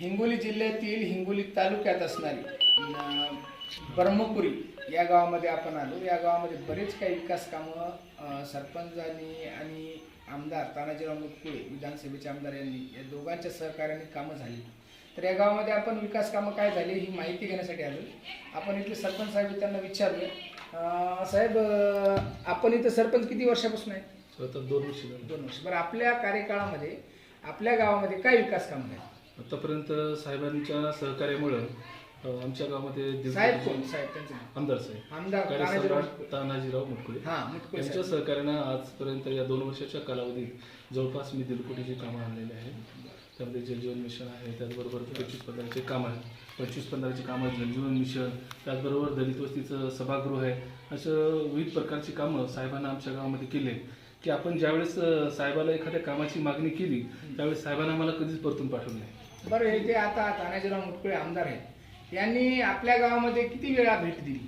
हिंगोली जिल्ह्यातील हिंगोली तालुक्यात असणारी ब्रह्मपुरी या गावामध्ये आपण आलो. या गावामध्ये बरेच काही विकास कामं सरपंचांनी आणि आमदार तानाजीराव मुटकुळे विधानसभेचे आमदार यांनी या दोघांच्या सहकार्याने कामं झाली. तर या गावामध्ये आपण विकास कामं काय झाली ही माहिती घेण्यासाठी आलो. आपण इथले सरपंच साहेब आहेत, त्यांना विचारूया. अं, साहेब आपण इथं सरपंच किती वर्षापासून आहे? दोन वर्ष. दोन वर्ष. बरं आपल्या कार्यकाळामध्ये आपल्या गावामध्ये काय विकास कामं झाली? आतापर्यंत साहेबांच्या सहकार्यामुळं अ, आमच्या गावामध्ये साहेब कोण? साहेब त्यांचं नाव. आमदार साहेब. आमदार तानाजीराव मुटकुळे. हा मुटकुळे यांच्या साहेब. सहकार्यानं आजपर्यंत या दोन वर्षाच्या कालावधीत जवळपास मी दीड कोटीची कामं आणलेली आहेत. त्यामध्ये जलजीवन मिशन आहे त्याचबरोबर पंचवीस पंधराचे काम आहे पंचवीस पंधराची कामं जलजीवन मिशन त्याचबरोबर दलित वस्तीचं सभागृह आहे. असं विविध प्रकारची कामं साहेबांना आमच्या गावामध्ये केली आहेत. की आपण ज्यावेळेस साहेबाला एखाद्या कामाची मागणी केली त्यावेळेस साहेबांना आम्हाला कधीच परतून पाठवलं नाही. बरं हे जे आता तानाजीराव मुटकुळे आमदार आहेत यांनी आपल्या गावामध्ये किती वेळा भेट दिली?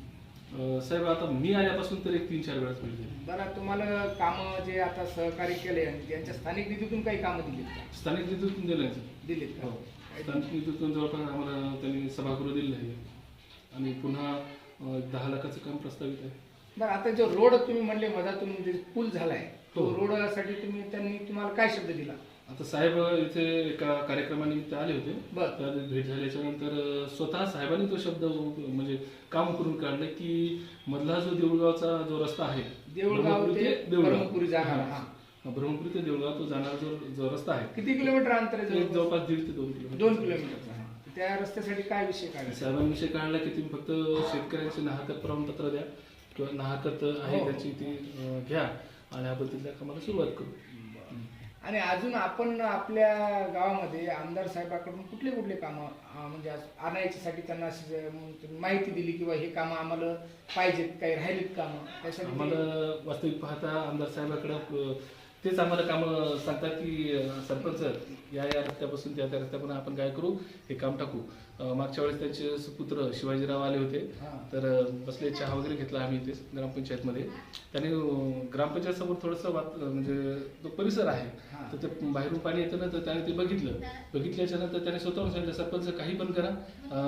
साहेब आता मी आल्यापासून तर एक तीन चार वेळाच भेट दिली. बरं तुम्हाला कामं जे आता सहकार्य केले आणि त्यांच्या स्थानिक निधीतून काही कामं दिलीत का? स्थानिक निधीतून दिलं. दिलीत हो. स्थानिक निधीतून जवळपास आम्हाला त्यांनी सभागृह दिलं आहे. आणि पुन्हा दहा लाखाचं काम प्रस्तावित आहे. बरं आता जो रोड तुम्ही म्हणले मधातून जे पूल झालाय तो हो. रोडसाठी तुम्ही त्यांनी तुम्हाला काय शब्द दिला? आता साहेब इथे एका कार्यक्रमानिमित्त आले होते. त्या भेट झाल्याच्यानंतर स्वतः साहेबांनी तो शब्द म्हणजे काम करून काढले की मधला जो देऊळगावचा जो रस्ता आहे देऊळगाव ब्रह्मपुरी ते देऊळगाव. जाणार ब्रह्मपुरी ते देऊळगाव तो जाणारा जो जो रस्ता आहे. किती किलोमीटर अंतर आहे जवळपास? दीड ते दोन किलोमीटर. दोन किलोमीटरचा हा. त्या रस्त्यासाठी काय विषय काढला? साहेबांविषयी काढला की तुम्ही फक्त शेतकऱ्यांचे नाहकत प्रमाणपत्र द्या. किंवा नाहकत आहे हो. त्याची ती अं, घ्या आणि आपण तिथल्या कामाला सुरुवात करू आणि अजून आपण आपल्या गावामध्ये आमदार साहेबाकडून कुठले कुठले कामं अं, म्हणजे आज आणायच्यासाठी त्यांना अशी जे, म, माहिती दिली किंवा हे कामं आम्हाला पाहिजेत काही राहिलेत कामं त्यासाठी आम्हाला वास्तविक पाहता आमदार साहेबाकडे तेच आम्हाला कामं सांगतात की सरपंच या या रस्त्यापासून त्या त्या रस्त्यापर्यंत आपण काय करू हे काम टाकू. मागच्या वेळेस त्यांचे सुपुत्र शिवाजीराव आले होते. तर बसले चहा वगैरे घेतला आम्ही इथे ग्रामपंचायतमध्ये. त्याने अं, ग्रामपंचायतसमोर थोडंसं वात म्हणजे जो परिसर आहे. तर ते बाहेरून पाणी येतं ना तर त्याने ते बघितलं. बघितल्याच्या नंतर त्याने स्वतःहून सांगितलं सरपंच काही पण करा.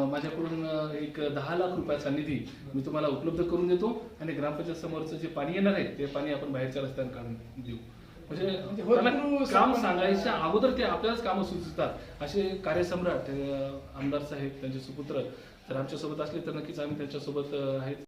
माझ्याकडून एक दहा लाख रुपयाचा निधी मी तुम्हाला उपलब्ध करून देतो आणि ग्रामपंचायत समोरचं जे पाणी येणार आहे ते पाणी आपण बाहेरच्या रस्त्याने काढून देऊ. म्हणजे म्हणजे काम सांगायच्या अगोदर ते आपल्यालाच कामं सुचतात. असे कार्यसम्राट आमदार साहेब त्यांचे सुपुत्र तर आमच्यासोबत असले तर नक्कीच आम्ही त्यांच्यासोबत आहेत.